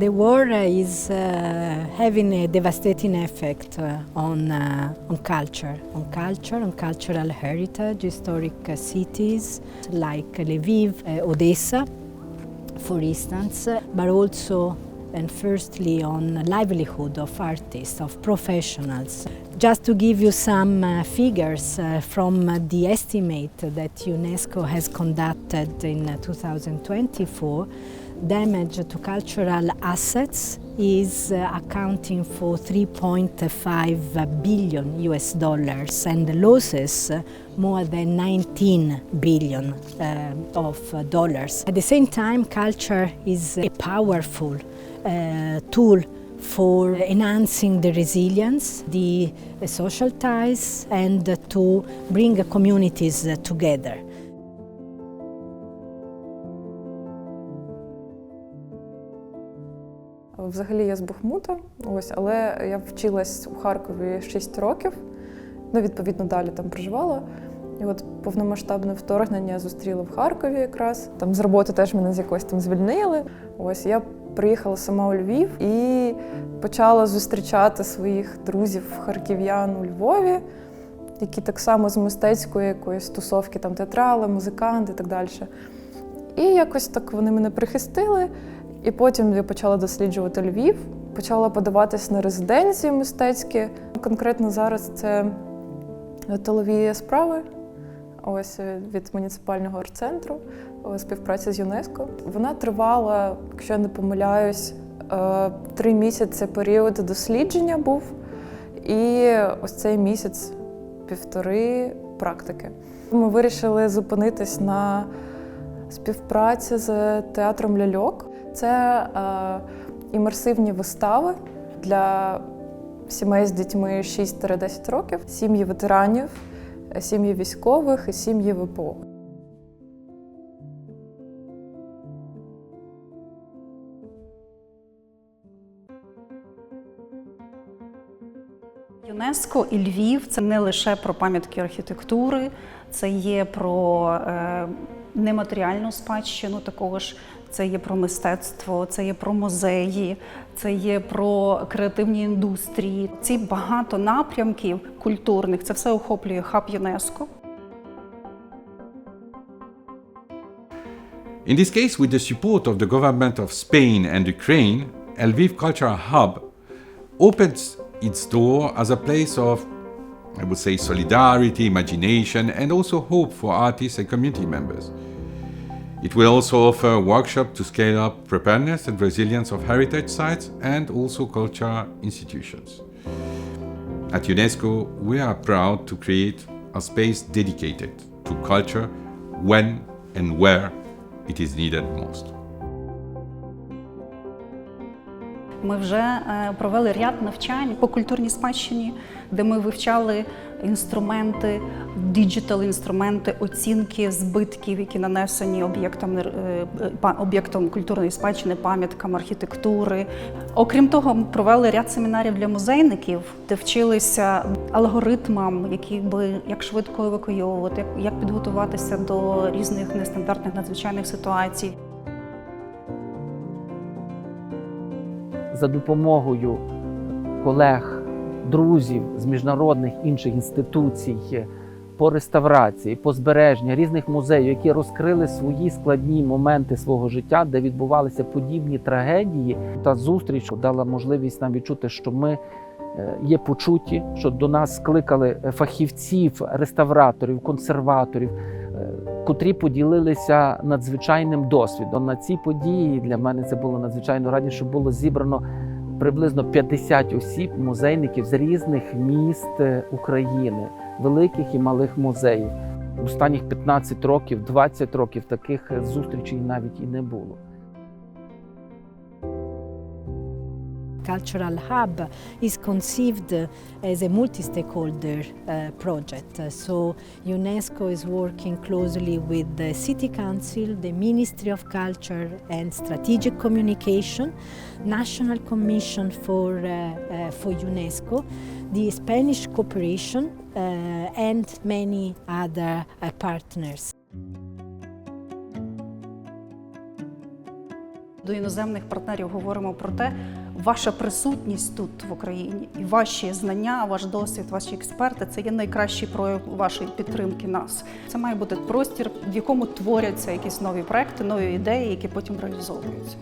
The war is uh, having a devastating effect uh, on, uh, on culture, on culture, on cultural heritage, historic uh, cities like Lviv, uh, Odessa, for instance, but also and firstly on livelihood of artists, of professionals. Just to give you some uh, figures from the estimate that UNESCO has conducted in uh, 2024, damage to cultural assets is uh, accounting for 3.5 billion US dollars and losses uh, more than 19 billion uh, of uh, dollars. At the same time, culture is a powerful uh, tool for enhancing the resilience, the social ties, and to bring communities together. Взагалі я з Бахмута, ось, але я вчилась у Харкові 6 років, ну, відповідно, далі там проживала. І от повномасштабне вторгнення зустріла в Харкові якраз. Там з роботи теж мене з якось там звільнили. Ось я приїхала сама у Львів і почала зустрічати своїх друзів харків'ян у Львові, які так само з мистецької якоїсь тусовки, там театрали, музиканти і так далі. І якось так вони мене прихистили. І потім я почала досліджувати Львів, почала подаватись на резиденції мистецькі. Конкретно зараз це тилові справи. Ось е, від муніципального арт-центру, е, співпраця з ЮНЕСКО. Вона тривала, якщо я не помиляюсь, е, три місяці період дослідження був, і ось цей місяць півтори практики. Ми вирішили зупинитись на співпраці з театром ляльок. Це е, імерсивні вистави для сімей з дітьми 6-10 років, сім'ї ветеранів, сім'ї військових і сім'ї ВПО. ЮНЕСКО і Львів це не лише про пам'ятки архітектури, це є про е, нематеріальну спадщину також. Це є про мистецтво, це є про музеї, це є про креативні індустрії. Ці багато напрямків культурних це все охоплює хаб ЮНЕСКО. In this case, with the support of the government of Spain and Ukraine, Lviv Cultural Hub opens its door as a place of, I would say, solidarity, imagination, and also hope for artists and community members. It will also offer workshops to scale up preparedness and resilience of heritage sites and also culture institutions. At UNESCO, we are proud to create a space dedicated to culture when and where it is needed most. Ми вже е, провели ряд навчань по культурній спадщині, де ми вивчали інструменти, діджитал інструменти оцінки збитків, які нанесені об'єктам е, об'єктам культурної спадщини, пам'яткам архітектури. Окрім того, ми провели ряд семінарів для музейників, де вчилися алгоритмам, які би як швидко евакуйовувати, як підготуватися до різних нестандартних надзвичайних ситуацій. За допомогою колег, друзів з міжнародних інших інституцій по реставрації, по збереженню різних музеїв, які розкрили свої складні моменти свого життя, де відбувалися подібні трагедії. Та зустріч дала можливість нам відчути, що ми е, є почуті, що до нас скликали фахівців, реставраторів, консерваторів, е, котрі поділилися надзвичайним досвідом. На цій події для мене це було надзвичайно раді, що було зібрано приблизно 50 осіб, музейників з різних міст е, України, великих і малих музеїв. Останніх 15 років, 20 років таких е, зустрічей навіть і не було. Cultural Hub is conceived as a multi-stakeholder uh, project. So UNESCO is working closely with the City Council, the Ministry of Culture and Strategic Communication, National Commission for, uh, uh, for UNESCO, the Spanish Cooperation, uh, and many other uh, partners. До іноземних партнерів говоримо про те, ваша присутність тут в Україні і ваші знання, ваш досвід, ваші експерти це є найкращий прояв вашої підтримки нас. Це має бути простір, в якому творяться якісь нові проекти, нові ідеї, які потім реалізовуються.